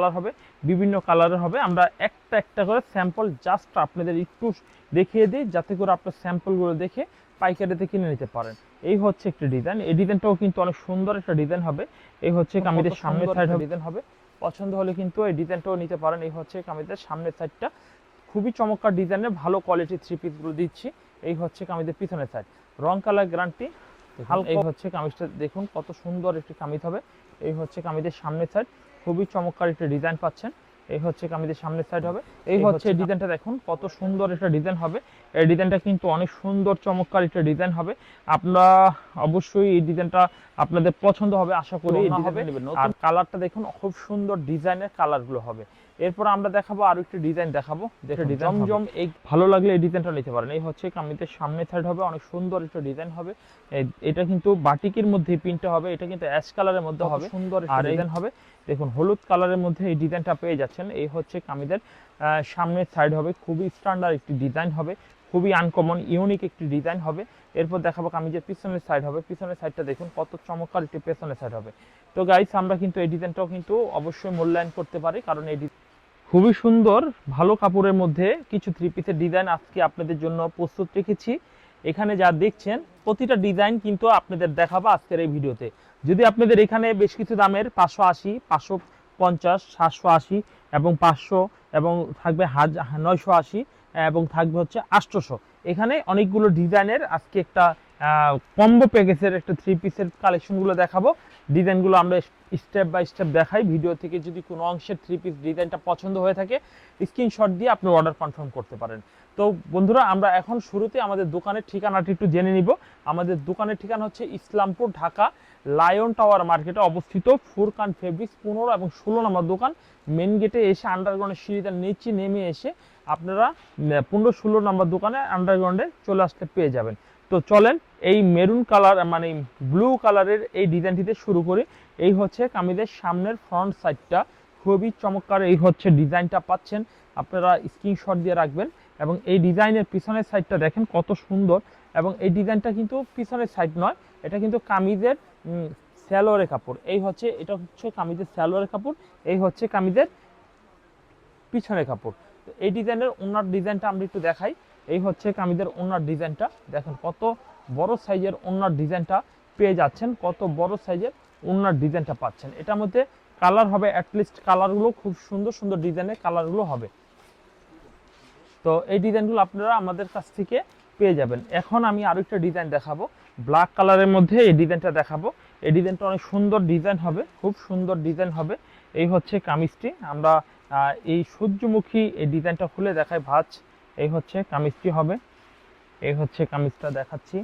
Colour হবে বিভিন্ন কালারের হবে। আমরা একটা একটা করে স্যাম্পল জাস্ট আপনাদের একটু দেখিয়ে দিই যাতে করে আপনার স্যাম্পলগুলো দেখে পাইকারিতে কিনে নিতে পারেন। এই হচ্ছে একটি ডিজাইন এই ডিজাইনটাও কিন্তু অনেক সুন্দর একটা ডিজাইন হবে। এই হচ্ছে কামিজের সামনের সাইড ডিজাইন হবে। পছন্দ হলে কিন্তু এই ডিজাইনটাও নিতে পারেন। এই হচ্ছে কামিজের সামনের সাইডটা খুবই চমৎকার ডিজাইনের ভালো কোয়ালিটি থ্রি পিসগুলো দিচ্ছি। এই হচ্ছে কামিজের পিছনের সাইড রং কালার গ্যারান্টি হালকা এই হচ্ছে কামিজটা দেখুন কত সুন্দর একটি কামিজ হবে। এই হচ্ছে কামিজের সামনের সাইড খুবই চমৎকার একটা ডিজাইন পাচ্ছেন। এই হচ্ছে কামিজের সামনের সাইড হবে। এই হচ্ছে ডিজাইনটা দেখুন কত সুন্দর একটা ডিজাইন হবে। এই ডিজাইনটা কিন্তু অনেক সুন্দর চমৎকার একটা ডিজাইন হবে। আপনারা অবশ্যই এই ডিজাইনটা আপনাদের পছন্দ হবে আশা করি হবে আর কালারটা দেখুন খুব সুন্দর ডিজাইনের কালারগুলো হবে। এরপর আমরা দেখাবো আরও একটি ডিজাইন দেখাবো যেটা ডিজাইন জম এই ভালো লাগলে এই ডিজাইনটা নিতে পারেন। এই হচ্ছে কামিজের সামনে সাইড হবে অনেক সুন্দর একটা ডিজাইন হবে। এটা কিন্তু বাটিকের মধ্যে প্রিন্টটা হবে এটা কিন্তু অ্যাশ কালারের মধ্যে হবে। সুন্দর আর ডিজাইন হবে। দেখুন হলুদ কালারের মধ্যে এই ডিজাইনটা পেয়ে যাচ্ছেন। এই হচ্ছে কামিদের আহ, সামনের সাইড হবে খুবই স্ট্যান্ডার্ড একটি ডিজাইন হবে। খুবই আনকমন ইউনিক একটি ডিজাইন হবে। এরপর দেখাবো কামিজের পিছনের সাইড হবে। পিছনের সাইডটা দেখুন, কত চমৎকার একটি পেছনের সাইড হবে। তো গাইস আমরা কিন্তু এই ডিজাইনটাও কিন্তু অবশ্যই মূল্যায়ন করতে পারি, কারণ এই খুবই সুন্দর, ভালো কাপড়ের মধ্যে কিছু থ্রি পিসের ডিজাইন আজকে আপনাদের জন্য প্রস্তুত রেখেছি। এখানে যা দেখছেন, প্রতিটা ডিজাইন কিন্তু আপনাদের দেখাবো আজকের এই ভিডিওতে। যদি আপনাদের এখানে বেশ কিছু দামের পাঁচশো আশি, পাঁচশো পঞ্চাশ, সাতশো আশি এবং পাঁচশো এবং থাকবে হাজার নয়শো আশি এবং থাকবে হচ্ছে আটশোশো। এখানে অনেকগুলো ডিজাইনের আজকে একটা কম্বো প্যাকেজের একটা থ্রি পিসের কালেকশনগুলো দেখাবো। ডিজাইনগুলো আমরা স্টেপ বাই স্টেপ দেখাই। ভিডিও থেকে যদি কোনো অংশের থ্রি পিস ডিজাইনটা পছন্দ হয়ে থাকে স্ক্রিনশট দিয়ে আপনি অর্ডার কনফার্ম করতে পারেন। তো বন্ধুরা, আমরা এখন শুরুতে আমাদের দোকানের ঠিকানাটি একটু জেনে নিব। আমাদের দোকানের ঠিকানা হচ্ছে ইসলামপুর, ঢাকা লায়ন টাওয়ার মার্কেটে অবস্থিত ফুরকান ফেব্রিক্স পনেরো এবং ষোলো নম্বর দোকান। মেন গেটে এসে আন্ডারগ্রাউন্ডের সিঁড়িতে নিচে নেমে এসে আপনারা পনেরো, ষোলো নম্বর দোকানে আন্ডারগ্রাউন্ডে চলে আসতে পেয়ে যাবেন। তো চলেন এই মেরুন কালার মানে ব্লু কালারের এই ডিজাইনটিতে শুরু করি। এই হচ্ছে কামিজের সামনের ফ্রন্ট সাইডটা খুবই চমৎকার এই হচ্ছে ডিজাইনটা পাচ্ছেন। আপনারা স্ক্রিনশট দিয়ে রাখবেন এবং এই ডিজাইনের পিছনের সাইডটা দেখেন কত সুন্দর এবং এই ডিজাইনটা কিন্তু পিছনের সাইড নয়, এটা কিন্তু কামিজের স্যালোয়ারের কাপড়। এই হচ্ছে, এটা হচ্ছে কামিজের স্যালোয়ারের কাপড়, এই হচ্ছে কামিজের পিছনের কাপড়। তো এই ডিজাইনের ওনার ডিজাইনটা আমরা একটু দেখাই। এই হচ্ছে কামিজের ওনার ডিজাইনটা। দেখেন কত বড় সাইজের ওনার ডিজাইনটা পেয়ে যাচ্ছেন, কত বড় সাইজের ওনার ডিজাইনটা পাচ্ছেন। এটার মধ্যে কালার হবে অ্যাটলিস্ট কালারগুলো খুব সুন্দর সুন্দর ডিজাইনের কালারগুলো হবে। তো এই ডিজাইনগুলো আপনারা আমাদের কাছ থেকে পেয়ে যাবেন। এখন আমি আরও একটা ডিজাইন দেখাবো, ব্ল্যাক কালারের মধ্যে এই ডিজাইনটা দেখাবো। এই ডিজাইনটা অনেক সুন্দর ডিজাইন হবে, খুব সুন্দর ডিজাইন হবে। এই হচ্ছে কামিজটি। আমরা এই সূর্যমুখী এই ডিজাইনটা খুলে দেখাই ভাঁজ। এই হচ্ছে কামিজটি হবে। এই হচ্ছে কামিজটা দেখাচ্ছি।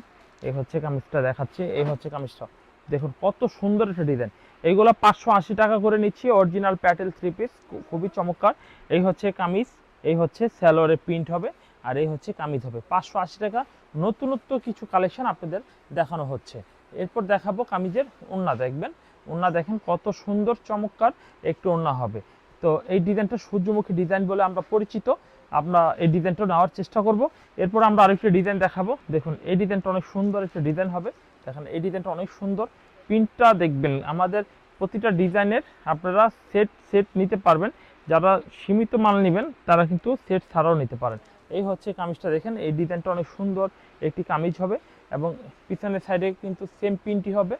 এই হচ্ছে কামিজটা দেখাচ্ছি। এই হচ্ছে কামিজটা। দেখুন কত সুন্দর একটা ডিজাইন এইগুলো পাঁচশো আশি টাকা করে নিচ্ছি। অরিজিনাল প্যাটেল থ্রি পিস খুবই চমৎকার। এই হচ্ছে কামিজ, এই হচ্ছে স্যালোয়ারের প্রিন্ট হবে, আর এই হচ্ছে কামিজ হবে। পাঁচশো আশি টাকা নতুনত্ব কিছু কালেকশন আপনাদের দেখানো হচ্ছে। এরপর দেখাবো কামিজের ওন্না, দেখবেন। ওন্না দেখেন কত সুন্দর, চমৎকার একটু ওন্না হবে। তো এই ডিজাইনটা সূর্যমুখী ডিজাইন বলে আমরা পরিচিত। আমরা এই ডিজাইনটা নেওয়ার চেষ্টা করব। এরপর আমরা আরেকটা ডিজাইন দেখাবো। দেখুন, এই ডিজাইনটা অনেক সুন্দর একটা ডিজাইন হবে। দেখেন, এই ডিজাইনটা অনেক সুন্দর। প্রিন্টটা দেখবেন, আমাদের প্রতিটা ডিজাইনের আপনারা সেট সেট নিতে পারবেন। যারা সীমিত মাল নেবেন, তারা কিন্তু সেট ছাড়াও নিতে পারেন। এই হচ্ছে কামিজটা, দেখেন, এই ডিজাইনটা অনেক সুন্দর একটি কামিজ হবে এবং পিছনের সাইডে কিন্তু সেম প্রিন্টই হবে।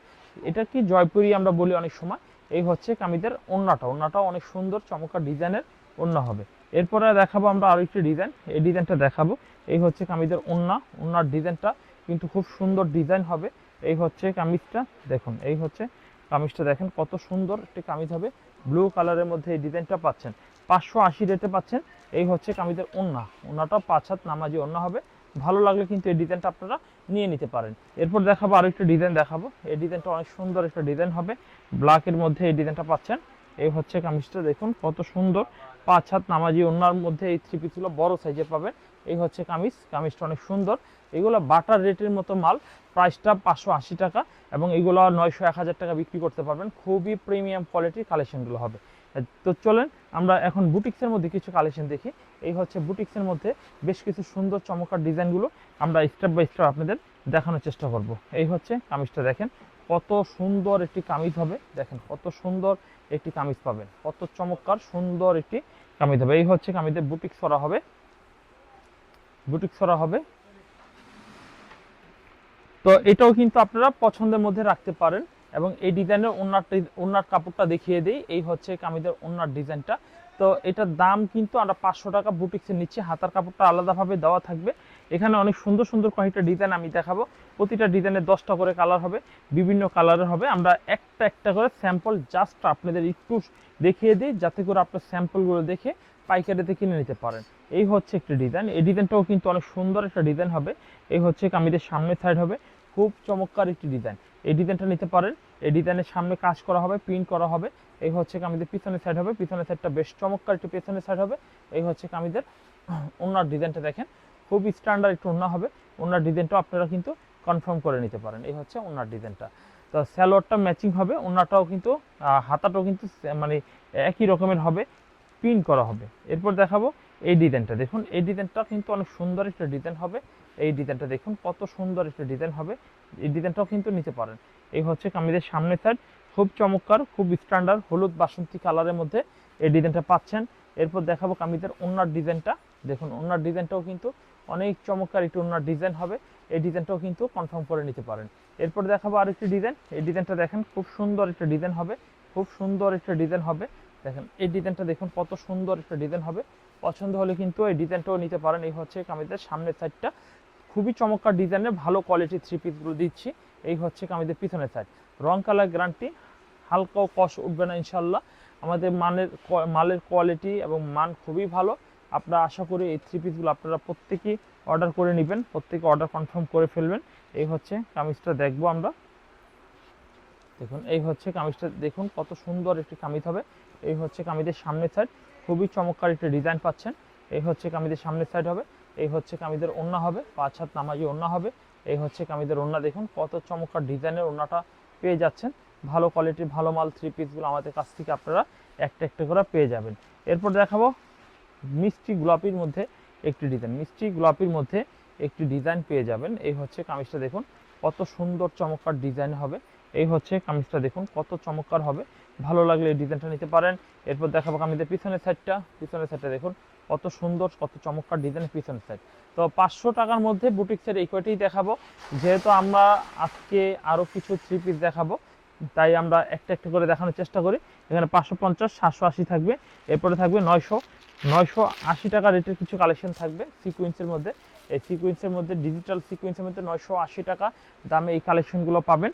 এটা কি জয়পুরি আমরা বলি অনেক সময়। এই হচ্ছে কামিজের ওন্নাটা ওন্নাটাও অনেক সুন্দর, চমৎকার ডিজাইনের ওন্না হবে। এরপরে দেখাবো আমরা আরও একটি ডিজাইন এই ডিজাইনটা দেখাবো। এই হচ্ছে কামিজের ওন্না ওন্নার ডিজাইনটা কিন্তু খুব সুন্দর ডিজাইন হবে। এই হচ্ছে কামিজটা। দেখুন, এই হচ্ছে কামিজটা। দেখেন কত সুন্দর একটি কামিজ হবে। ব্লু কালারের মধ্যে এই ডিজাইনটা পাচ্ছেন। পাঁচশো আশি রেটে পাচ্ছেন। এই হচ্ছে কামিজের ওন্না ওন্নাটা পাঁচ হাত নামাজি ওন্না হবে। ভালো লাগলে কিন্তু এই ডিজাইনটা আপনারা নিয়ে নিতে পারেন। এরপর দেখাবো আরও একটা ডিজাইন দেখাবো। এই ডিজাইনটা অনেক সুন্দর একটা ডিজাইন হবে। ব্ল্যাকের মধ্যে এই ডিজাইনটা পাচ্ছেন। এই হচ্ছে কামিজটা, দেখুন কত সুন্দর। পাঁচ হাত নামাজি ওনার মধ্যে এই থ্রি পিসগুলো বড় সাইজের পাবেন। এই হচ্ছে কামিজ, কামিজটা অনেক সুন্দর। এগুলো বাটার রেটের মতো মাল, প্রাইসটা পাঁচশো আশি টাকা এবং এগুলো নয়শো এক হাজার টাকা বিক্রি করতে পারবেন। খুবই প্রিমিয়াম কোয়ালিটির কালেকশনগুলো হবে। তো চলেন আমরা এখন বুটিক্সের মধ্যে কিছু কালেকশন দেখি। এই হচ্ছে বুটিক্সের মধ্যে বেশ কিছু সুন্দর চমৎকার ডিজাইনগুলো আমরা স্টেপ বাই স্টেপ আপনাদের দেখানোর চেষ্টা করব। এই হচ্ছে কামিজটা দেখেন কত সুন্দর একটি কামিজ হবে। দেখেন কত সুন্দর একটি কামিজ পাবেন। কত চমৎকার সুন্দর একটি কামিজ হবে। এই হচ্ছে কামিজের বুটিক্স করা হবে। বুটিক্স করা হবে। তো এটাও কিন্তু আপনারা পছন্দের মধ্যে রাখতে পারেন এবং এই ডিজাইনের ওনার ওনার কাপড়টা দেখিয়ে দিই। এই হচ্ছে কামিজের ওনার ডিজাইনটা। তো এটার দাম কিন্তু আমরা পাঁচশো টাকা বুটিক্সের নিচে হাতার কাপড়টা আলাদাভাবে দেওয়া থাকবে। এখানে অনেক সুন্দর সুন্দর কয়েকটা ডিজাইন আমি দেখাবো। প্রতিটা ডিজাইনের দশটা করে কালার হবে, বিভিন্ন কালারের হবে। আমরা একটা একটা করে স্যাম্পল জাস্ট আপনাদের একটু দেখিয়ে দিই, যাতে করে আপনার স্যাম্পলগুলো দেখে পাইকারিতে কিনে নিতে পারেন। এই হচ্ছে একটি ডিজাইন এই ডিজাইনটাও কিন্তু অনেক সুন্দর একটা ডিজাইন হবে। এই হচ্ছে কামিজের সামনের সাইড হবে। খুব চমৎকার একটি ডিজাইন এই ডিজাইনটা নিতে পারেন। এই ডিজাইনের সামনে কাজ করা হবে প্রিন্ট করা হবে। এই হচ্ছে কামিজের পিছনের সাইড হবে। পিছনের সাইডটা বেশ চমৎকার একটি পেছনের সাইড হবে। এই হচ্ছে কামিজের অন্য ডিজাইনটা দেখেন। খুব স্ট্যান্ডার্ড একটু ওনা হবে। ওনার ডিজাইনটাও আপনারা কিন্তু কনফার্ম করে নিতে পারেন। এই হচ্ছে ওনার ডিজাইনটা তো স্যালোয়ারটা ম্যাচিং হবে। ওনাটাও কিন্তু হাতাটাও কিন্তু মানে একই রকমের হবে। প্রিন্ট করা হবে। এরপর দেখাবো এই ডিজাইনটা দেখুন, এই ডিজাইনটা কিন্তু অনেক সুন্দর একটা ডিজাইন হবে। এই ডিজাইনটা দেখুন, কত সুন্দর একটা ডিজাইন হবে। এই ডিজাইনটাও কিন্তু নিতে পারেন। এই হচ্ছে কামিজের সামনের সাইড খুব চমৎকার, খুব স্ট্যান্ডার্ড হলুদ বাসন্তী কালারের মধ্যে এই ডিজাইনটা পাচ্ছেন। এরপর দেখাবো কামিজের ওনার ডিজাইনটা দেখুন ওনার ডিজাইনটাও কিন্তু অনেক চমৎকার একটি ওনার ডিজাইন হবে। এই ডিজাইনটাও কিন্তু কনফার্ম করে নিতে পারেন। এরপর দেখাবো আরেকটি ডিজাইন। এই ডিজাইনটা দেখেন, খুব সুন্দর একটা ডিজাইন হবে। খুব সুন্দর একটা ডিজাইন হবে। দেখেন, এই ডিজাইনটা দেখুন, কত সুন্দর একটা ডিজাইন হবে। পছন্দ হলে কিন্তু এই ডিজাইনটাও নিতে পারেন। এই হচ্ছে কামিজের সামনের সাইডটা খুবই চমৎকার ডিজাইনের ভালো কোয়ালিটির থ্রি পিসগুলো দিচ্ছি। এই হচ্ছে কামিজের পিছনের সাইড রং কালার গ্যারান্টি হালকাও কষ উঠবে না ইনশাল্লাহ আমাদের মানের মালের কোয়ালিটি এবং মান খুবই ভালো। আপনারা আশা করি এই থ্রি পিসগুলো আপনারা প্রত্যেকেই অর্ডার করে নেবেন, প্রত্যেকে অর্ডার কনফার্ম করে ফেলবেন। এই হচ্ছে কামিজটা দেখব আমরা। দেখুন, এই হচ্ছে কামিজটা, দেখুন কত সুন্দর একটি কামিজ হবে। এই হচ্ছে কামিজের সামনের সাইড খুবই চমৎকার একটি ডিজাইন পাচ্ছেন। এই হচ্ছে কামিজের সামনের সাইড হবে, এই হচ্ছে কামিজের ওন্না হবে, পাঁচ হাত নামাজি ওন্না হবে। এই হচ্ছে কামিজের ওন্না দেখুন কত চমৎকার ডিজাইনের ওন্নাটা পেয়ে যাচ্ছেন। ভালো কোয়ালিটির ভালো মাল থ্রি পিসগুলো আমাদের কাছ থেকে আপনারা একটা একটা করে পেয়ে যাবেন। এরপর দেখাবো মিষ্টি গোলাপির মধ্যে একটি ডিজাইন মিষ্টি গোলাপির মধ্যে একটি ডিজাইন পেয়ে যাবেন। এই হচ্ছে কামিজটা দেখুন, কত সুন্দর চমৎকার ডিজাইন হবে। এই হচ্ছে কামিজটা দেখুন, কত চমৎকার হবে। ভালো লাগলে এই ডিজাইনটা নিতে পারেন। এরপর দেখাবো কামিজের পিছনের সাইডটা পিছনের সাইডটা দেখুন, কত সুন্দর, কত চমৎকার ডিজাইনের পিছনের সাইড তো পাঁচশো টাকার মধ্যে বুটিক বুটিক্সের এই কয়টাই দেখাবো। যেহেতু আমরা আজকে আরও কিছু থ্রি পিস দেখাবো তাই আমরা একটা একটা করে দেখানোর চেষ্টা করি। এখানে পাঁচশো পঞ্চাশ, সাতশো আশি থাকবে। এরপরে থাকবে নয়শো নয়শো আশি টাকা রেটের কিছু কালেকশন থাকবে সিকুয়েন্সের মধ্যে। এই সিকুয়েন্সের মধ্যে ডিজিটাল সিকুয়েন্সের মধ্যে নয়শো আশি টাকা দামে এই কালেকশনগুলো পাবেন।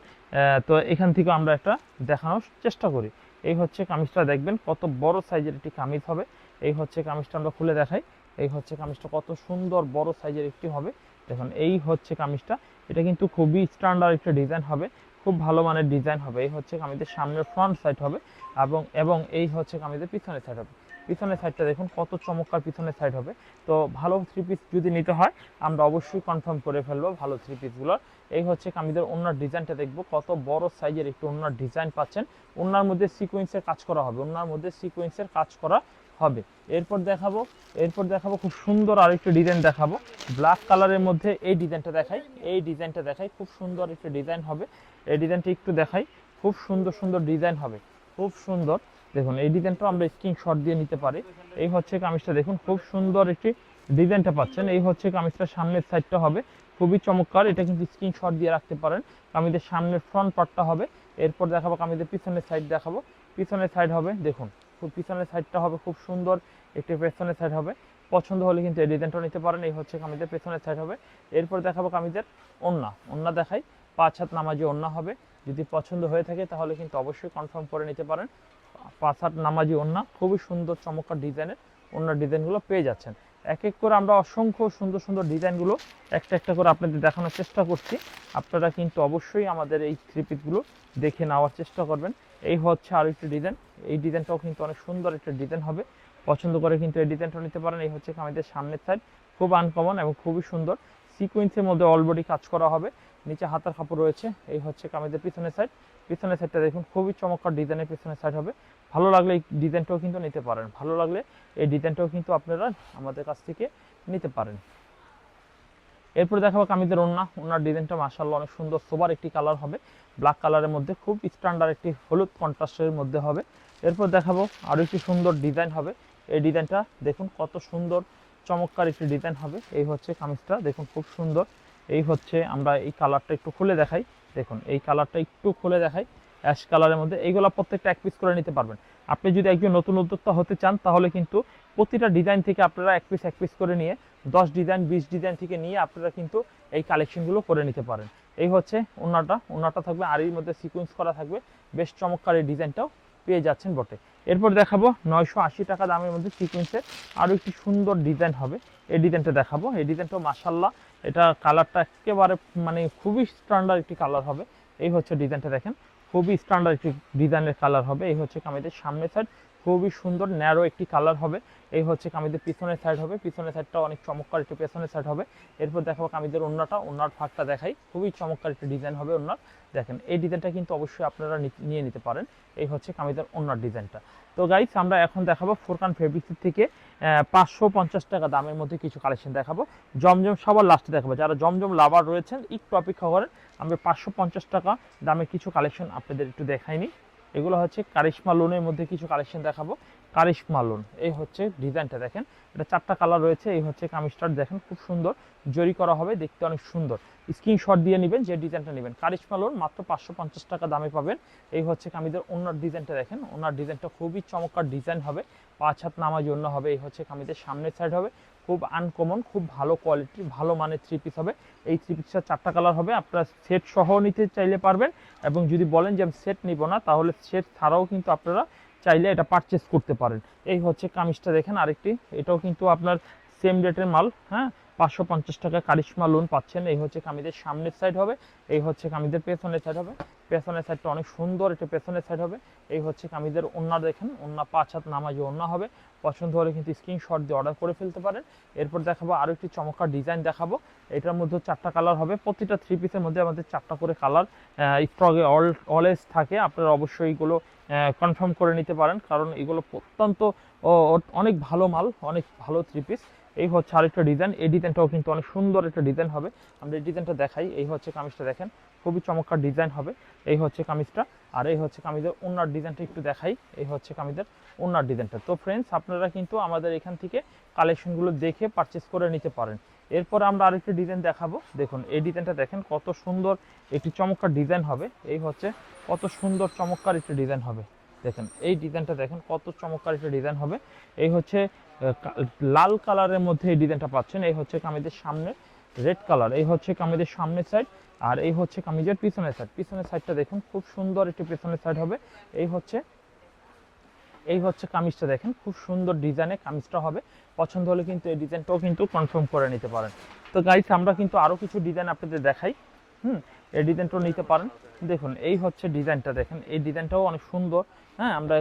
তো এখান থেকে আমরা একটা দেখানোর চেষ্টা করি। এই হচ্ছে কামিজটা, দেখবেন কত বড় সাইজের একটি কামিজ হবে। এই হচ্ছে কামিজটা আমরা খুলে দেখাই। এই হচ্ছে কামিজটা কত সুন্দর বড় সাইজের একটি হবে। দেখুন, এই হচ্ছে কামিজটা। এটা কিন্তু খুবই স্ট্যান্ডার্ড একটা ডিজাইন হবে। খুব ভালো মানের ডিজাইন হবে। এই হচ্ছে কামিজের সামনের ফ্রন্ট সাইড হবে এবং এবং এই হচ্ছে কামিজের পিছনের সাইড হবে। পিছনের সাইডটা দেখুন, কত চমৎকার পিছনের সাইড হবে। তো ভালো থ্রি পিস যদি নিতে হয়, আমরা অবশ্যই কনফার্ম করে ফেলব ভালো থ্রি পিসগুলোর এই হচ্ছে কামিজের ওনার ডিজাইনটা দেখব, কত বড় সাইজের একটু ওনার ডিজাইন পাচ্ছেন। ওনার মধ্যে সিকোয়েন্সের কাজ করা হবে। ওনার মধ্যে সিকোয়েন্সের কাজ করা হবে। এরপর দেখাবো এরপর দেখাবো খুব সুন্দর আরেকটা ডিজাইন দেখাবো। ব্ল্যাক কালারের মধ্যে এই ডিজাইনটা দেখাই, এই ডিজাইনটা দেখাই, খুব সুন্দর একটা ডিজাইন হবে। এই ডিজাইনটা একটু দেখাই, খুব সুন্দর সুন্দর ডিজাইন হবে, খুব সুন্দর। দেখুন, এই ডিজাইনটা আমরা স্ক্রিনশট দিয়ে নিতে পারি। এই হচ্ছে কামিজটা, দেখুন, খুব সুন্দর একটি ডিজাইনটা পাচ্ছেন। এই হচ্ছে কামিজটার সামনের সাইডটা হবে, খুবই চমৎকার। এটা কিন্তু স্ক্রিনশট দিয়ে রাখতে পারেন। কামিজের সামনের ফ্রন্ট পার্টটা হবে। এরপর দেখাবো কামিজের পিছনের সাইড দেখাবো। পিছনের সাইড হবে, দেখুন খুব পিছনের সাইডটা হবে খুব সুন্দর, একটি পেছনের সাইড হবে। পছন্দ হলে কিন্তু এই ডিজাইনটা নিতে পারেন, এই হচ্ছে কামিজের পেছনের সাইড হবে। এরপর দেখাবো কামিজের ওন্না ওন্না দেখাই, পাঁচ হাত নামাজি ওন্না হবে। যদি পছন্দ হয়ে থাকে তাহলে কিন্তু অবশ্যই কনফার্ম করে নিতে পারেন। পাঁচ হাত নামাজি ওন্না, খুবই সুন্দর, চমৎকার ডিজাইনের ওন্নার ডিজাইনগুলো পেয়ে যাচ্ছেন। এক এক করে আমরা অসংখ্য সুন্দর সুন্দর ডিজাইনগুলো একটা একটা করে আপনাদের দেখানোর চেষ্টা করছি। আপনারা কিন্তু অবশ্যই আমাদের এই থ্রি পিসগুলো দেখে নেওয়ার চেষ্টা করবেন। এই হচ্ছে আরও একটি ডিজাইন এই ডিজাইনটাও কিন্তু অনেক সুন্দর একটা ডিজাইন হবে। পছন্দ করে কিন্তু এই ডিজাইনটা নিতে পারেন। এই হচ্ছে আমাদের সামনের সাইড খুব আনকমন এবং খুবই সুন্দর। সিকোয়েন্সের মধ্যে অলরেডি কাজ করা হবে। নিচে হাতার কাপড় রয়েছে। এই হচ্ছে কামিজের পিছনের সাইড পিছনের সাইডটা দেখুন, খুবই চমৎকার ডিজাইনের পিছনের সাইড হবে। ভালো লাগলে এই ডিজাইনটাও কিন্তু নিতে পারেন। ভালো লাগলে এই ডিজাইনটাও কিন্তু আপনারা আমাদের কাছ থেকে নিতে পারেন। এরপর দেখাবো কামিজের ওন্না। ওনার ডিজাইনটা মাসাল্লাহ অনেক সুন্দর। সোবার একটি কালার হবে। ব্ল্যাক কালারের মধ্যে খুব স্ট্যান্ডার্ড একটি হলুদ কন্ট্রাস্টের মধ্যে হবে। এরপর দেখাবো আরও একটি সুন্দর ডিজাইন হবে। এই ডিজাইনটা দেখুন কত সুন্দর, চমৎকার একটি ডিজাইন হবে। এই হচ্ছে কামিজটা, দেখুন খুব সুন্দর। এই হচ্ছে আমরা এই কালারটা একটু খুলে দেখাই। দেখুন, এই কালারটা একটু খুলে দেখাই। অ্যাশ কালারের মধ্যে এইগুলো প্রত্যেকটা এক পিস করে নিতে পারবেন। আপনি যদি একজন নতুন উদ্যোক্তা হতে চান, তাহলে কিন্তু প্রতিটা ডিজাইন থেকে আপনারা এক পিস এক পিস করে নিয়ে দশ ডিজাইন বিশ ডিজাইন থেকে নিয়ে আপনারা কিন্তু এই কালেকশনগুলো করে নিতে পারেন। এই হচ্ছে ওনাটা ওনাটা থাকবে আরির মধ্যে সিকোয়েন্স করা থাকবে। বেশ চমৎকার এই ডিজাইনটাও পেয়ে যাচ্ছেন বটে। এরপর দেখাবো নয়শো আশি টাকা দামের মধ্যে সিকোয়েন্সের আরও একটি সুন্দর ডিজাইন হবে। এই ডিজাইনটা দেখাবো। এই ডিজাইনটাও মাসাল্লাহ এটা কালারটা একেবারে মানে খুবই স্ট্যান্ডার্ড একটি কালার হবে। এই হচ্ছে ডিজাইনটা দেখেন। খুবই স্ট্যান্ডার্ড একটি ডিজাইনের কালার হবে। এই হচ্ছে কামিজের সামনে সাইড খুবই সুন্দর ন্যারো একটি কালার হবে। এই হচ্ছে কামিজের পিছনের সাইড হবে। পিছনের সাইডটা অনেক চমৎকার একটি পেছনের সাইড হবে। এরপর দেখাবো কামিজের অন্যটা অন্যার ফাঁকটা দেখাই। খুবই চমৎকার একটি ডিজাইন হবে অন্যার দেখেন, এই ডিজাইনটা কিন্তু অবশ্যই আপনারা নিয়ে নিতে পারেন। এই হচ্ছে কামিজের অন্যার ডিজাইনটা তো গাইস আমরা এখন দেখাবো ফোরকান ফেব্রিক্সের থেকে পাঁচশো পঞ্চাশ টাকা দামের মধ্যে কিছু কালেকশন দেখাবো। জমজম সবার লাস্টে দেখাবো। যারা জমজম লাভার রয়েছেন, একটু অপেক্ষা করেন। আমরা পাঁচশো পঞ্চাশ টাকা দামের কিছু কালেকশন আপনাদের একটু দেখাইনি। এগুলো হচ্ছে কারিশমা লোনের মধ্যে কিছু কালেকশন দেখাবো। কারিশমা লোন, এই হচ্ছে ডিজাইনটা দেখেন। এটা চারটা কালার রয়েছে, এই হচ্ছে কামিজটার দেখেন খুব সুন্দর। জরি করা হবে, দেখতে অনেক সুন্দর। স্ক্রিনশট দিয়ে নেবেন, যে ডিজাইনটা নেবেন। কারিশমা লোন, মাত্র পাঁচশো পঞ্চাশ টাকা দামে পাবেন। এই হচ্ছে কামিজের ওনার ডিজাইনটা দেখেন। ওনার ডিজাইনটা খুবই চমৎকার ডিজাইন হবে। পাঁচ হাত নামার জন্য হবে, এই হচ্ছে কামিজের সামনের সাইড হবে। খুব আনকমন খুব ভালো কোয়ালিটির ভালো মানের থ্রি পিস হবে। এই থ্রি পিসটা চারটা কালার হবে, আপনারা সেট সহ নিতে চাইলে পারবেন এবং যদি বলেন যে আমি সেট নিব না, তাহলে সেট ছাড়াও কিন্তু আপনারা চাইলে এটা পারচেস করতে পারেন। এই হচ্ছে কামিজটা দেখেন আরেকটি, এটাও কিন্তু আপনার সেম রেটের মাল হ্যাঁ? পাঁচশো পঞ্চাশ টাকা কারিশমা লোন পাচ্ছেন। এই হচ্ছে কামিজের সামনের সাইড হবে। এই হচ্ছে কামিজের পেছনের সাইড হবে। পেছনের সাইডটা অনেক সুন্দর, এটা পেছনের সাইড হবে। এই হচ্ছে কামিজের ওন্না দেখেন ওন্না পাঁচ হাত নামাজি ওন্না হবে। পছন্দ হলে কিন্তু স্ক্রিনশট দিয়ে অর্ডার করে ফেলতে পারেন। এরপর দেখাবো আরও একটি চমৎকার ডিজাইন দেখাবো। এটার মধ্যে চারটা কালার হবে। প্রতিটা থ্রি পিসের মধ্যে আমাদের চারটা করে কালার স্টকে অল অলওয়েজ থাকে। আপনারা অবশ্যই এগুলো কনফার্ম করে নিতে পারেন। কারণ এগুলো অত্যন্ত অনেক ভালো মাল, অনেক ভালো থ্রি পিস এই হচ্ছে আরেকটা ডিজাইন। এই ডিজাইনটাও কিন্তু অনেক সুন্দর একটা ডিজাইন হবে। আমরা এই ডিজাইনটা দেখাই। এই হচ্ছে কামিজটা দেখেন, খুবই চমৎকার ডিজাইন হবে। এই হচ্ছে কামিজটা আর এই হচ্ছে কামিজের ওনার ডিজাইনটা একটু দেখাই। এই হচ্ছে কামিজের ওনার ডিজাইনটা। তো ফ্রেন্ডস আপনারা কিন্তু আমাদের এখান থেকে কালেকশনগুলো দেখে পারচেস করে নিতে পারেন। এরপর আমরা আরেকটি ডিজাইন দেখাবো। দেখুন, এই ডিজাইনটা দেখেন, কত সুন্দর একটি চমৎকার ডিজাইন হবে। এই হচ্ছে কত সুন্দর চমৎকার একটি ডিজাইন হবে। দেখেন, এই ডিজাইনটা দেখেন কত চমৎকার একটা ডিজাইন হবে। এই হচ্ছে লাল কালারের মধ্যে এই ডিজাইনটা পাচ্ছেন। এই হচ্ছে কামিজের সামনে রেড কালার, এই হচ্ছে কামিজের সামনের সাইড আর এই হচ্ছে কামিজের পিছনের সাইড পিছনের সাইডটা দেখুন, খুব সুন্দর একটি পিছনের সাইড হবে। এই হচ্ছে এই হচ্ছে কামিজটা দেখেন, খুব সুন্দর ডিজাইনে কামিজটা হবে। পছন্দ হলে কিন্তু এই ডিজাইনটাও কিন্তু কনফার্ম করে নিতে পারেন। তো গাইস আমরা কিন্তু আরও কিছু ডিজাইন আপনাদের দেখাই। হুম, এই ডিজাইনটাও নিতে পারেন। দেখুন, এই হচ্ছে ডিজাইনটা, দেখেন, এই ডিজাইনটাও অনেক সুন্দর। হ্যাঁ আমরা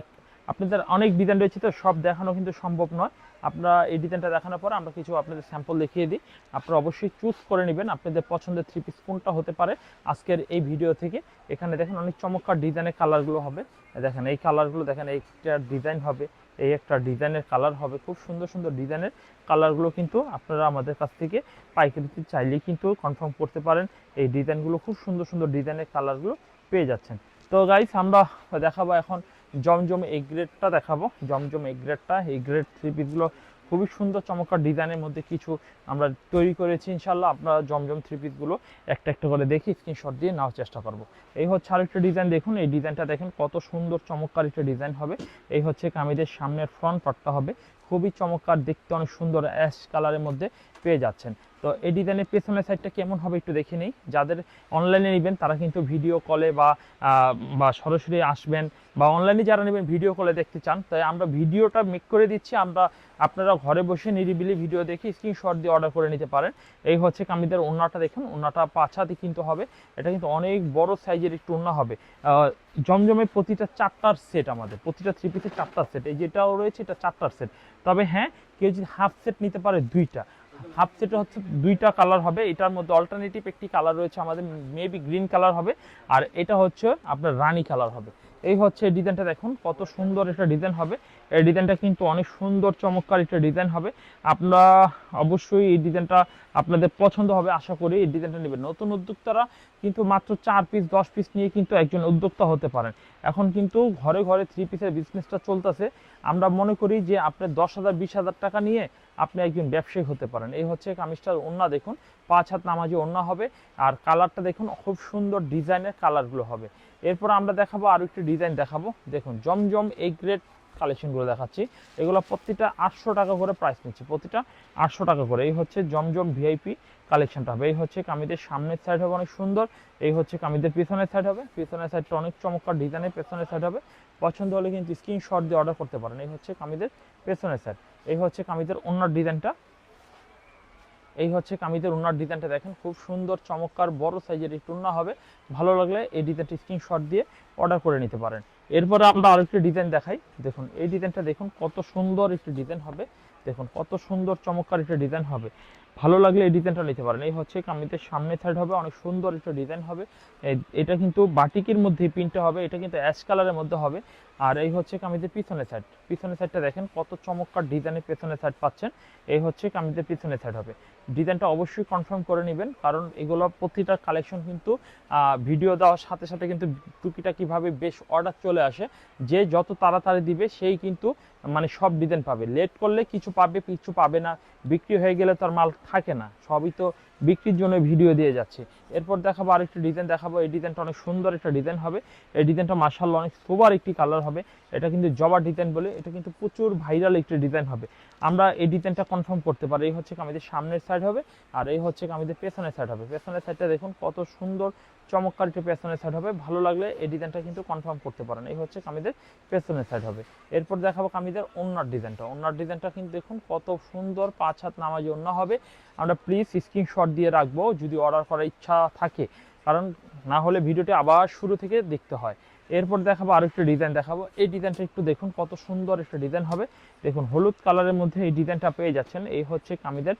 আপনাদের অনেক ডিজাইন রয়েছে তো, সব দেখানো কিন্তু সম্ভব নয়। আপনারা এই ডিজাইনটা দেখানোর পর আমরা কিছু আপনাদের স্যাম্পল দেখিয়ে দিই। আপনারা অবশ্যই চুজ করে নেবেন, আপনাদের পছন্দের থ্রি পিস কোনটা হতে পারে আজকের এই ভিডিও থেকে। এখানে দেখেন অনেক চমৎকার ডিজাইনের কালারগুলো হবে। দেখেন, এই কালারগুলো দেখেন এইটা ডিজাইন হবে। এই একটা ডিজাইনের কালার হবে, খুব সুন্দর সুন্দর ডিজাইনের কালারগুলো কিন্তু আপনারা আমাদের কাছ থেকে পাইকারিতে চাইলে কিন্তু কনফার্ম করতে পারেন। এই ডিজাইনগুলো খুব সুন্দর সুন্দর ডিজাইনের কালারগুলো পেয়ে যাচ্ছেন। তো গাইস আমরা দেখাবো এখন জমজম এই গ্রেডটা দেখাবো। জমজম এই গ্রেডটা এই গ্রেড থ্রি পিসগুলো খুবই সুন্দর চমৎকার ডিজাইনের মধ্যে কিছু আমরা তৈরি করেছি ইনশাল্লাহ আপনারা জমজম থ্রি একটা একটা করে দেখি স্ক্রিনশট দিয়ে নেওয়ার চেষ্টা করব। এই হচ্ছে আরেকটা ডিজাইন দেখুন এই ডিজাইনটা দেখেন কত সুন্দর চমৎকার একটা ডিজাইন হবে। এই হচ্ছে কামিজের সামনের ফ্রন্ট পার্টটা হবে। খুবই চমৎকার, দেখতে অনেক সুন্দর অ্যাশ কালারের মধ্যে পেয়ে যাচ্ছেন। তো এই ডিজাইনের পেছনের সাইডটা কেমন হবে একটু দেখে নেই। যাদের অনলাইনে নেবেন তারা কিন্তু ভিডিও কলে বা বা সরাসরি আসবেন বা অনলাইনে যারা নেবেন ভিডিও কলে দেখতে চান। তাই আমরা ভিডিওটা মেক করে দিচ্ছি। আমরা আপনারা ঘরে বসে নিরিবিলি ভিডিও দেখে স্ক্রিনশট দিয়ে অর্ডার করে নিতে পারেন। এই হচ্ছে কামিদের ওন্নাটা দেখুন। ওন্নাটা পাছাতে কিন্তু হবে। এটা কিন্তু অনেক বড় সাইজের একটু ওন্না হবে। আহ, জমজমের প্রতিটা চারটার সেট আমাদের। প্রতিটা থ্রি পিসের চারটার সেট এই যেটাও রয়েছে এটা চারটার সেট তবে হ্যাঁ কেউ যদি হাফ সেট নিতে পারে দুইটা। হাফ সেটে হচ্ছে দুইটা কালার হবে। এটার মধ্যে অল্টারনেটিভ একটি কালার রয়েছে আমাদের মেবি গ্রিন কালার হবে। আর এটা হচ্ছে আপনার রানি কালার হবে। এই হচ্ছে ডিজাইনটা দেখুন, কত সুন্দর একটা ডিজাইন হবে। এই ডিজাইনটা কিন্তু অনেক সুন্দর, চমৎকার একটা ডিজাইন হবে। আপনারা অবশ্যই এই ডিজাইনটা আপনাদের পছন্দ হবে, আশা করি এই ডিজাইনটা নেবেন। নতুন উদ্যোক্তারা কিন্তু মাত্র চার পিস দশ পিস নিয়ে কিন্তু একজন উদ্যোক্তা হতে পারেন। এখন কিন্তু ঘরে ঘরে থ্রি পিসের বিজনেসটা চলতেছে। আমরা মনে করি যে আপনি দশ হাজার, বিশ হাজার টাকা নিয়ে আপনি একজন ব্যবসায়ী হতে পারেন। এই হচ্ছে কামিজটার ওন্না দেখুন। পাঁচ হাত নামাজি ওন্না হবে। আর কালারটা দেখুন, খুব সুন্দর ডিজাইনের কালারগুলো হবে। এরপর আমরা দেখাবো আরও একটি ডিজাইন দেখাবো। দেখুন, জমজম এই গ্রেড কালেকশনগুলো দেখাচ্ছি। এগুলো প্রতিটা আটশো টাকা করে প্রাইস নিচ্ছে, প্রতিটা আটশো টাকা করে। এই হচ্ছে জমজম ভিআইপি কালেকশনটা হবে। এই হচ্ছে কামিদের সামনের সাইড হবে, অনেক সুন্দর। এই হচ্ছে কামিদের পিছনের সাইড হবে। পিছনের সাইডটা অনেক চমৎকার ডিজাইনের পেছনের সাইড হবে। পছন্দ হলে কিন্তু স্ক্রিনশট দিয়ে অর্ডার করতে পারেন। এই হচ্ছে কামিদের পেছনের সাইড এই হচ্ছে কামিদের অন্য ডিজাইনটা এই হচ্ছে কামিজের উন্নার ডিজাইনটা দেখেন। খুব সুন্দর, চমৎকার, বড় সাইজের একটু উন্না হবে। ভালো লাগলে এই ডিজাইনটি স্ক্রিনশট দিয়ে অর্ডার করে নিতে পারেন। এরপরে আমরা আরেকটি ডিজাইন দেখাই। দেখুন, এই ডিজাইনটা দেখুন কত সুন্দর একটি ডিজাইন হবে। দেখুন, কত সুন্দর চমৎকার একটা ডিজাইন হবে। ভালো লাগলে এই ডিজাইনটা নিতে পারেন। এই হচ্ছে কামিজের সামনে সাইড হবে, অনেক সুন্দর একটা ডিজাইন হবে। এটা কিন্তু বাটিকের মধ্যে প্রিন্টটা হবে, এটা কিন্তু অ্যাশ কালারের মধ্যে হবে। আর এই হচ্ছে কামিজের পিছনের সাইড পিছনের সাইডটা দেখেন, কত চমৎকার ডিজাইনের পেছনের সাইড পাচ্ছেন। এই হচ্ছে কামিজের পিছনের সাইড হবে। ডিজাইনটা অবশ্যই কনফার্ম করে নেবেন, কারণ এগুলো প্রতিটা কালেকশন কিন্তু ভিডিও দেওয়ার সাথে সাথে কিন্তু টুকিটা কীভাবে বেশ অর্ডার চলে আসে। যে যত তাড়াতাড়ি দিবে, সেই কিন্তু মানে সব ডিজাইন পাবে। লেট করলে কিছু পাবে কিছু পাবে না। বিক্রি হয়ে গেলে তার মাল থাকে না, সবই তো বিক্রির জন্য ভিডিও দিয়ে যাচ্ছে। এরপর দেখাবো আরেকটি ডিজাইন দেখাবো এই ডিজাইনটা অনেক সুন্দর একটা ডিজাইন হবে। এই ডিজাইনটা মার্শাল্লাহ অনেক সুপার একটি কালার হবে। এটা কিন্তু জবা ডিজাইন বলে, এটা কিন্তু প্রচুর ভাইরাল একটি ডিজাইন হবে। আমরা এই ডিজাইনটা কনফার্ম করতে পারি, এই হচ্ছে কামিদের সামনের সাইড হবে আর এই হচ্ছে কামিদের পেছনের সাইড হবে। পেছনের সাইডটা দেখুন কত সুন্দর চমৎকার একটি পেছনের সাইড হবে। ভালো লাগলে এই ডিজাইনটা কিন্তু কনফার্ম করতে পারেন। এই হচ্ছে কামিদের পেছনের সাইড হবে। এরপর দেখাবো কামিদের ওনার ডিজাইনটা ওনার ডিজাইনটা কিন্তু দেখুন কত সুন্দর পাঁচ হাত নামাজি অন্য হবে। আমরা প্লিজ স্ক্রিনশট দিয়ে রাখব যদি অর্ডার করার ইচ্ছা থাকে। কারণ না হলে ভিডিওটি আবার শুরু থেকে দেখতে হয়। এরপর দেখাবো আরেকটা ডিজাইন দেখাবো। এই ডিজাইনটা একটু দেখুন কত সুন্দর একটা ডিজাইন হবে। দেখুন হলুদ কালারের মধ্যে এই ডিজাইনটা পেয়ে যাচ্ছেন। এই হচ্ছে কামিদের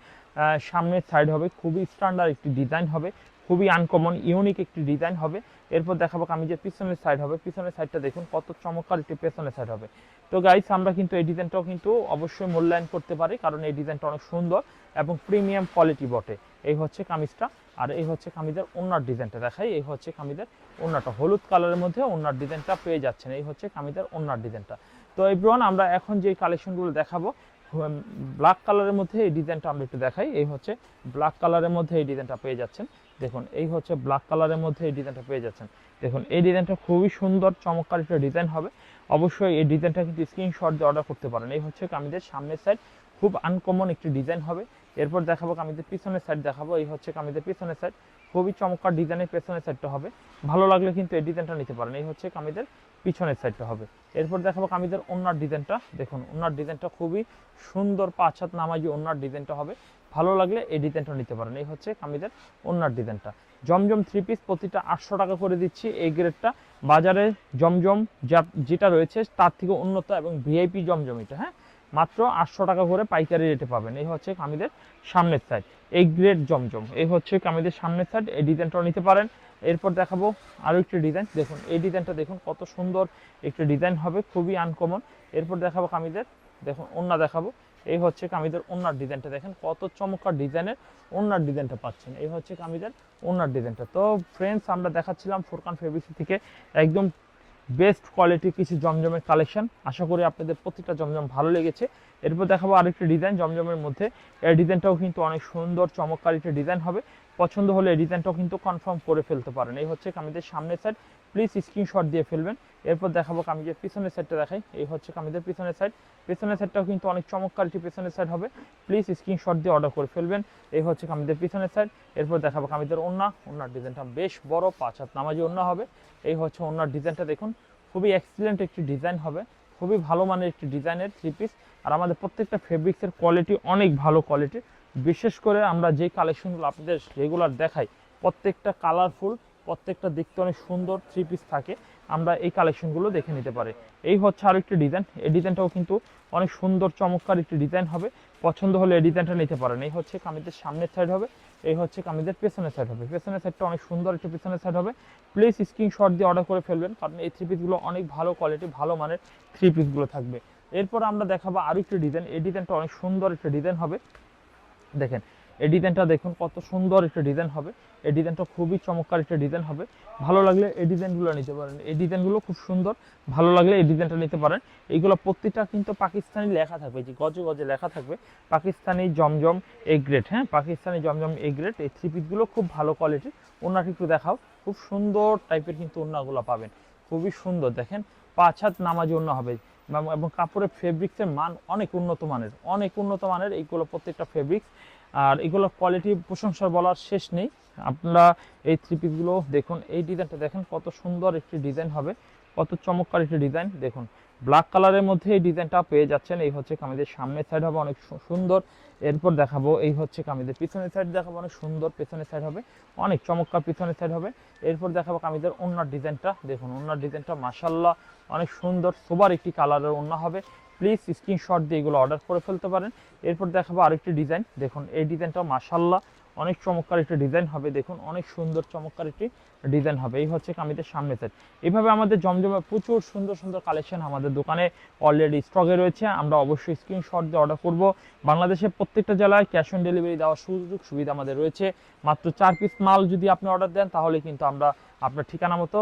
সামনের সাইড হবে। খুবই স্ট্যান্ডার্ড একটি ডিজাইন হবে। খুবই আনকমন ইউনিক একটি ডিজাইন হবে। এরপর দেখাবো কামিজের পিছনের সাইড হবে। পিছনের সাইডটা দেখুন, কত চমৎকার একটি পেছনের সাইড হবে। তো গাইস আমরা কিন্তু এই ডিজাইনটাও কিন্তু অবশ্যই মূল্যায়ন করতে পারি, কারণ এই ডিজাইনটা অনেক সুন্দর এবং প্রিমিয়াম কোয়ালিটি বটে। এই হচ্ছে কামিজটা, আর এই হচ্ছে কামিজের ওনার ডিজাইনটা দেখাই। এই হচ্ছে কামিজের ওনারটা, হলুদ কালারের মধ্যে ওনার ডিজাইনটা পেয়ে যাচ্ছেন। এই হচ্ছে কামিজের ওনার ডিজাইনটা তো এভরিওয়ান আমরা এখন যে কালেকশনগুলো দেখাবো ব্ল্যাক কালারের মধ্যে এই ডিজাইনটা আমরা একটু দেখাই। এই হচ্ছে ব্ল্যাক কালারের মধ্যে এই ডিজাইনটা পেয়ে যাচ্ছেন। দেখুন, এই হচ্ছে ব্ল্যাক কালারের মধ্যে এই ডিজাইনটা পেয়ে যাচ্ছেন। দেখুন, এই ডিজাইনটা খুবই সুন্দর, চমৎকার একটা ডিজাইন হবে। অবশ্যই এই ডিজাইনটা কিন্তু স্ক্রিনশট দিয়ে অর্ডার করতে পারেন। এই হচ্ছে কামিজের সামনের সাইড খুব আনকমন একটি ডিজাইন হবে। এরপর দেখাবো কামিজের পিছনের সাইড দেখাবো। এই হচ্ছে কামিজের পিছনের সাইড খুবই চমৎকার ডিজাইনের পেছনের সাইডটা হবে। ভালো লাগলে কিন্তু এই ডিজাইনটা নিতে পারেন। এই হচ্ছে কামিজের পিছনের সাইডটা হবে। এরপর দেখাবো কামিজের ওনার ডিজাইনটা দেখুন, ওনার ডিজাইনটা খুবই সুন্দর, পাঁচ হাত নামাজি ওনার ডিজাইনটা হবে। ভালো লাগলে এই ডিজাইনটা নিতে পারেন। এই হচ্ছে কামিজের ওনার ডিজাইনটা। জমজম থ্রি পিস প্রতিটা আটশো টাকা করে দিচ্ছি এই গ্রেডটা বাজারে জমজম যা- যেটা রয়েছে তার থেকে উন্নত এবং ভিআইপি জমজম এটা হ্যাঁ? মাত্র আটশো টাকা করে পাইকারি রেটে পাবেন। এই হচ্ছে কামিদের সামনের সাইড এই গ্রেড জমজম, এই হচ্ছে কামিদের সামনের সাইড এই ডিজাইনটাও নিতে পারেন। এরপর দেখাবো আরও একটি ডিজাইন। দেখুন, এই ডিজাইনটা দেখুন কত সুন্দর একটি ডিজাইন হবে, খুবই আনকমন এরপর দেখাবো কামিদের দেখুন ওন্না দেখাবো। এই হচ্ছে কামিদের ওনার ডিজাইনটা। দেখেন কত চমৎকার ডিজাইনের ওনার ডিজাইনটা পাচ্ছেন। এই হচ্ছে কামিদের ওনার ডিজাইনটা। তো ফ্রেন্ডস আমরা দেখাচ্ছিলাম ফোরকান ফেব্রিক্স থেকে একদম বেস্ট কোয়ালিটির কিছু জমজমের কালেকশন আশা করি আপনাদের প্রতিটা জমজম ভালো লেগেছে। এরপর দেখাবো আরেকটি ডিজাইন জমজমের মধ্যে। এই ডিজাইনটাও কিন্তু অনেক সুন্দর, চমৎকার একটা ডিজাইন হবে। পছন্দ হলে এই ডিজাইনটাও কিন্তু কনফার্ম করে ফেলতে পারেন। এই হচ্ছে কামিদের সামনের সাইড প্লিজ স্ক্রিনশট দিয়ে ফেলবেন। এরপর দেখাবো কামিজের পিছনের সাইডটা দেখাই। এই হচ্ছে কামিজের পিছনের সাইড পিছনের সাইডটাও কিন্তু অনেক চমৎকার একটি পিছনের সাইড হবে। প্লিজ স্ক্রিনশট দিয়ে অর্ডার করে ফেলবেন। এই হচ্ছে কামিজের পিছনের সাইড এরপর দেখাবো কামিজের ওন্না। ওনার ডিজাইনটা বেশ বড়, পাঁচ হাত নামাজি ওন্না হবে। এই হচ্ছে ওনার ডিজাইনটা দেখুন। খুবই এক্সিলেন্ট একটি ডিজাইন হবে। খুবই ভালো মানের একটি ডিজাইনের থ্রি পিস আর আমাদের প্রত্যেকটা ফেব্রিক্সের কোয়ালিটি অনেক ভালো কোয়ালিটির বিশেষ করে আমরা যে কালেকশনগুলো আপনাদের রেগুলার দেখাই, প্রত্যেকটা কালারফুল প্রত্যেকটা দেখতে অনেক সুন্দর থ্রি পিস থাকে। আমরা এই কালেকশনগুলো দেখে নিতে পারি। এই হচ্ছে আরও একটি ডিজাইন এই ডিজাইনটাও কিন্তু অনেক সুন্দর, চমৎকার একটি ডিজাইন হবে। পছন্দ হলে এই ডিজাইনটা নিতে পারেন। এই হচ্ছে কামিজের সামনের সাইড হবে, এই হচ্ছে কামিজের পেছনের সাইড হবে। পেছনের সাইডটা অনেক সুন্দর একটি পেছনের সাইড হবে। প্লিজ স্ক্রিনশট দিয়ে অর্ডার করে ফেলবেন, কারণ এই থ্রি পিসগুলো অনেক ভালো কোয়ালিটি ভালো মানের থ্রি পিসগুলো থাকবে। এরপর আমরা দেখাবো আরও একটি ডিজাইন এই ডিজাইনটা অনেক সুন্দর একটা ডিজাইন হবে। দেখেন এই ডিজাইনটা দেখুন, কত সুন্দর একটা ডিজাইন হবে। এই ডিজাইনটা খুবই চমৎকার একটা ডিজাইন হবে। ভালো লাগলে এই ডিজাইনগুলো নিতে পারেন। এই ডিজাইনগুলো খুব সুন্দর। ভালো লাগলে এই ডিজাইনটা নিতে পারেন। এইগুলো প্রত্যেকটা কিন্তু পাকিস্তানি লেখা থাকবে যে গজে গজে লেখা থাকবে। পাকিস্তানি জমজম এ গ্রেড হ্যাঁ? পাকিস্তানি জমজম এ গ্রেড এই থ্রি পিসগুলো খুব ভালো কোয়ালিটির ওনাকে একটু দেখাও। খুব সুন্দর টাইপের কিন্তু ওনাগুলো পাবেন। খুবই সুন্দর, দেখেন। পাঁচ হাত নামাজি ওনা হবে। এবং কাপড়ের ফেব্রিক্সের মান অনেক উন্নত মানের। অনেক উন্নত মানের এইগুলো প্রত্যেকটা ফেব্রিক্স আর এগুলো কোয়ালিটি প্রশংসা বলার শেষ নেই। আপনারা এই থ্রি পিসগুলো দেখুন, এই ডিজাইনটা দেখেন কত সুন্দর একটি ডিজাইন হবে, কত চমৎকার একটি ডিজাইন দেখুন। ব্ল্যাক কালারের মধ্যে এই ডিজাইনটা পেয়ে যাচ্ছেন, এই হচ্ছে কামিজের সামনের সাইড হবে অনেক সুন্দর। এরপর দেখাবো, এই হচ্ছে কামিজের পিছনের সাইড দেখাবো, অনেক সুন্দর পেছনের সাইড হবে, অনেক চমৎকার পিছনের সাইড হবে। এরপর দেখাবো কামিজের ওনার ডিজাইনটা দেখুন ওনার ডিজাইনটা মাসাল্লাহ অনেক সুন্দর সোবার একটি কালারের ওনা হবে। প্লিজ স্ক্রিনশট দিয়ে এগুলো অর্ডার করে ফেলতে পারেন। এরপর দেখাবো আরেকটি ডিজাইন। দেখুন, এই ডিজাইনটা মাসাল্লাহ অনেক চমৎকার একটি ডিজাইন হবে, দেখুন, অনেক সুন্দর চমৎকার একটি ডিজাইন হবে। এই হচ্ছে কামিজের সামনে সাইড এইভাবে আমাদের জমজমে প্রচুর সুন্দর সুন্দর কালেকশন আমাদের দোকানে অলরেডি স্টকে রয়েছে। আমরা অবশ্যই স্ক্রিনশট দিয়ে অর্ডার করব। বাংলাদেশের প্রত্যেকটা জেলায় ক্যাশ অন ডেলিভারি দেওয়ার সুযোগ সুবিধা আমাদের রয়েছে। মাত্র চার পিস মাল যদি আপনি অর্ডার দেন, তাহলে কিন্তু আমরা আপনার ঠিকানা মতো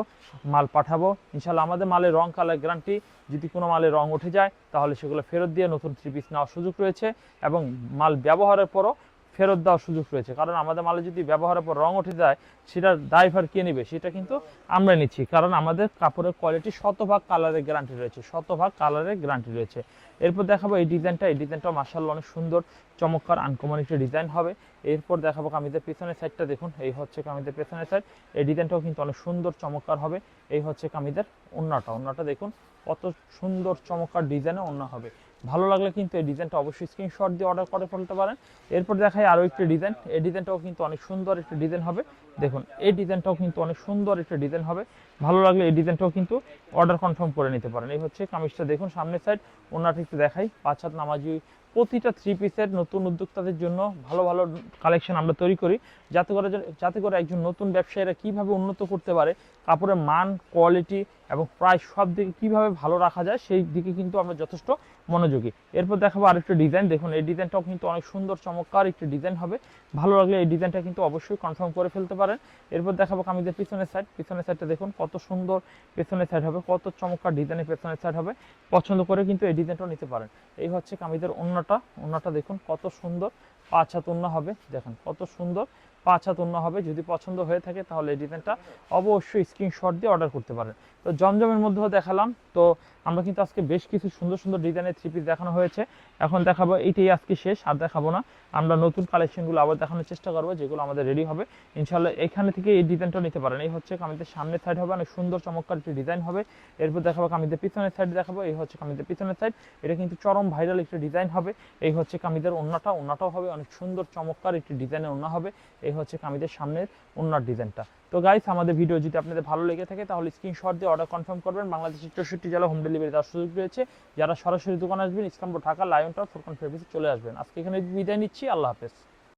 মাল পাঠাবো। ইনশাল্লাহ আমাদের মালের রং কালার গ্যারান্টি যদি কোনো মালের রং উঠে যায়, তাহলে সেগুলো ফেরত দিয়ে নতুন থ্রি পিস নেওয়ার সুযোগ রয়েছে এবং মাল ব্যবহারের পরও ফেরত দেওয়ার সুযোগ রয়েছে। কারণ আমাদের মালে যদি ব্যবহারের পর রং উঠে যায়, সেটার ড্রাইভার কে নেবে? সেটা কিন্তু আমরা নিচ্ছি। কারণ আমাদের কাপড়ের কোয়ালিটি শতভাগ কালারের গ্যারান্টি রয়েছে। শতভাগ কালারের গ্যারান্টি রয়েছে। এরপর দেখাবো এই ডিজাইনটা এই ডিজাইনটা মার্শাল্লাহ অনেক সুন্দর, চমৎকার আনকমন একটি ডিজাইন হবে। এরপর দেখাবো কামিজের পেছনের সাইডটা দেখুন, এই হচ্ছে কামিজের পেছনের সাইড এই ডিজাইনটাও কিন্তু অনেক সুন্দর, চমৎকার হবে। এই হচ্ছে কামিজের ওন্নাটা। ওন্নাটা দেখুন, কত সুন্দর, চমৎকার ডিজাইনে ওন্না হবে। ভালো লাগলে কিন্তু এই ডিজাইনটা অবশ্যই স্ক্রিনশট দিয়ে অর্ডার করে ফেলতে পারেন। এরপর দেখাই আরও একটি ডিজাইন এই ডিজাইনটাও কিন্তু অনেক সুন্দর একটি ডিজাইন হবে। দেখুন, এই ডিজাইনটাও কিন্তু অনেক সুন্দর একটা ডিজাইন হবে। ভালো লাগলে এই ডিজাইনটাও কিন্তু অর্ডার কনফার্ম করে নিতে পারেন। এই হচ্ছে কামিজটা দেখুন, সামনের সাইড ওনাটা একটু দেখাই। পাঁচ হাত নামাজি, প্রতিটা থ্রি পিসের নতুন উদ্যোক্তাদের জন্য ভালো ভালো কালেকশন আমরা তৈরি করি। যাতে করে যাতে করে একজন নতুন ব্যবসায়ীরা কীভাবে উন্নত করতে পারে, কাপড়ের মান কোয়ালিটি এবং প্রাইস সব দিকে কীভাবে ভালো রাখা যায়, সেই দিকে কিন্তু আমরা যথেষ্ট মনোযোগী। এরপর দেখাবো আরেকটা ডিজাইন দেখুন, এই ডিজাইনটাও কিন্তু অনেক সুন্দর, চমৎকার একটি ডিজাইন হবে। ভালো লাগলে এই ডিজাইনটা কিন্তু অবশ্যই কনফার্ম করে ফেলতে পারেন। এরপর দেখাবো কামিজের পিছনের সাইড পিছনের সাইডটা দেখুন, কত সুন্দর পেছনের সাইড হবে, কত চমৎকার ডিজাইনের পেছনের সাইড হবে। পছন্দ করে কিন্তু এই ডিজাইনটাও নিতে পারেন। এই হচ্ছে কামিজের অন্যটা অন্যটা দেখুন, কত সুন্দর। পাঁচ হাত অন্য হবে। দেখেন, কত সুন্দর। পাঁচ হাত অন্য হবে। যদি পছন্দ হয়ে থাকে তাহলে এই ডিজাইনটা অবশ্যই স্ক্রিনশট দিয়ে অর্ডার করতে পারেন। তো জমজমের মধ্যেও দেখালাম। তো আমরা কিন্তু আজকে বেশ কিছু সুন্দর সুন্দর ডিজাইনের থ্রি পিস দেখানো হয়েছে। এখন দেখাবো এইটাই আজকে শেষ, আর দেখাবো না। আমরা নতুন কালেকশনগুলো আবার দেখানোর চেষ্টা করব, যেগুলো আমাদের রেডি হবে। ইনশাল্লাহ এখানে থেকে এই ডিজাইনটা নিতে পারেন। এই হচ্ছে কামিজের সামনের সাইড হবে, অনেক সুন্দর চমৎকার একটি ডিজাইন হবে। এরপর দেখাবো কামিজের পিছনের সাইড দেখাবো, এই হচ্ছে কামিজের পিছনের সাইড এটা কিন্তু চরম ভাইরাল একটি ডিজাইন হবে। এই হচ্ছে কামিজের ওন্নাটা, ওন্নাটাও হবে, অনেক সুন্দর চমৎকার একটি ডিজাইনের ওন্না হবে। এই হচ্ছে কামিজের সামনের অন্য ডিজাইনটা। তো গাইস আমাদের ভিডিও যদি আপনাদের ভালো লেগে থাকে, তাহলে স্ক্রিনশট দিয়ে অর্ডার কনফার্ম করবেন। বাংলাদেশের চৌষট্টি জেলা হোম ডেলিভারি দেওয়ার সুযোগ রয়েছে। যারা সরাসরি দোকানে আসবেন ইসলামপুর ঢাকা লায়ন টাউন ফোরকন ফেব্রিক্সে চলে আসবেন। আজকে এখানে বিদায় নিচ্ছি। আল্লাহ হাফেজ।